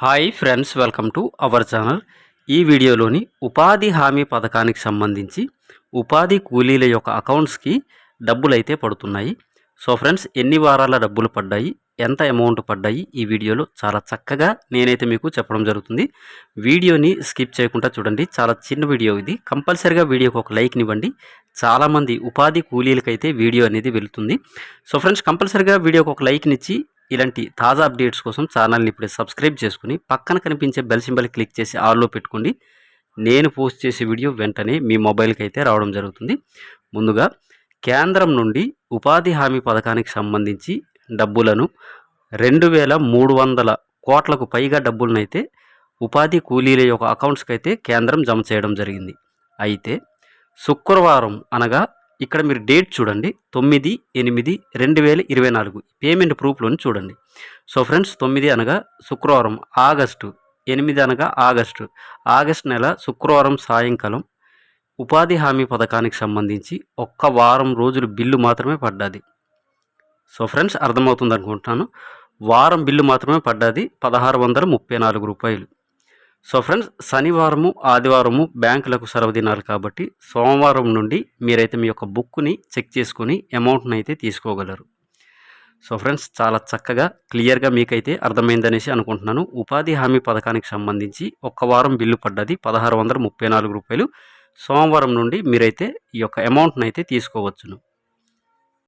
Hi friends welcome to our channel. ఈ వీడియోలోని ఉపాధి హామీ పథకానికి సంబంధించి ఉపాధి కూలీల యొక్క అకౌంట్స్కి డబ్బులు అయితే పడుతున్నాయి. సో ఫ్రెండ్స్ ఎన్ని వారాల డబ్బులు పడ్డాయి? ఎంత అమౌంట్ పడ్డాయి? ఈ వీడియోలో చాలా చక్కగా నేనైతే మీకు చెప్పడం జరుగుతుంది. వీడియోని స్కిప్ చేయకుండా చూడండి. చాలా చిన్న వీడియో ఇది. కంపల్సరిగా వీడియోకి ఒక లైక్నివ్వండి చాలామంది ఉపాధి కూలీలకైతే వీడియో అనేది వెళుతుంది. సో ఫ్రెండ్స్ కంపల్సరిగా వీడియోకి ఒక లైక్నిచ్చి ఇలాంటి తాజా అప్డేట్స్ కోసం ఛానల్ని ఇప్పుడే సబ్స్క్రైబ్ చేసుకుని పక్కన కనిపించే బెల్ సింబల్ క్లిక్ చేసి ఆల్లో పెట్టుకోండి. నేను పోస్ట్ చేసే వీడియో వెంటనే మీ మొబైల్కి అయితే రావడం జరుగుతుంది. ముందుగా కేంద్రం నుండి ఉపాధి హామీ పథకానికి సంబంధించి డబ్బులను రెండు వేల మూడు వందల కోట్లకు పైగా డబ్బులనైతే ఉపాధి కూలీల యొక్క అకౌంట్స్కి అయితే కేంద్రం జమ చేయడం జరిగింది. అయితే శుక్రవారం అనగా ఇక్కడ మీరు డేట్ చూడండి. తొమ్మిది ఎనిమిది రెండు వేల ఇరవై నాలుగు. పేమెంట్ ప్రూఫ్లోని చూడండి. సో ఫ్రెండ్స్ తొమ్మిది అనగా శుక్రవారం ఆగస్టు. ఎనిమిది అనగా ఆగస్టు. ఆగస్ట్ నెల శుక్రవారం సాయంకాలం. ఉపాధి హామీ పథకానికి సంబంధించి ఒక్క వారం రోజులు బిల్లు మాత్రమే పడ్డది. సో ఫ్రెండ్స్ అర్థమవుతుంది అనుకుంటున్నాను. వారం బిల్లు మాత్రమే పడ్డది. పదహారు వందల ముప్పై నాలుగు రూపాయలు. సో ఫ్రెండ్స్ శనివారము ఆదివారము బ్యాంకులకు సర్వదినాలు కాబట్టి సోమవారం నుండి మీరైతే మీ యొక్క బుక్ని చెక్ చేసుకుని అమౌంట్ని అయితే తీసుకోగలరు. సో ఫ్రెండ్స్ చాలా చక్కగా క్లియర్గా మీకైతే అర్థమైందనేసి అనుకుంటున్నాను. ఉపాధి హామీ పథకానికి సంబంధించి ఒక్క వారం బిల్లు పడ్డది పదహారు వందల ముప్పై నాలుగు రూపాయలు. సోమవారం నుండి మీరైతే ఈ యొక్క అమౌంట్ని అయితే తీసుకోవచ్చును.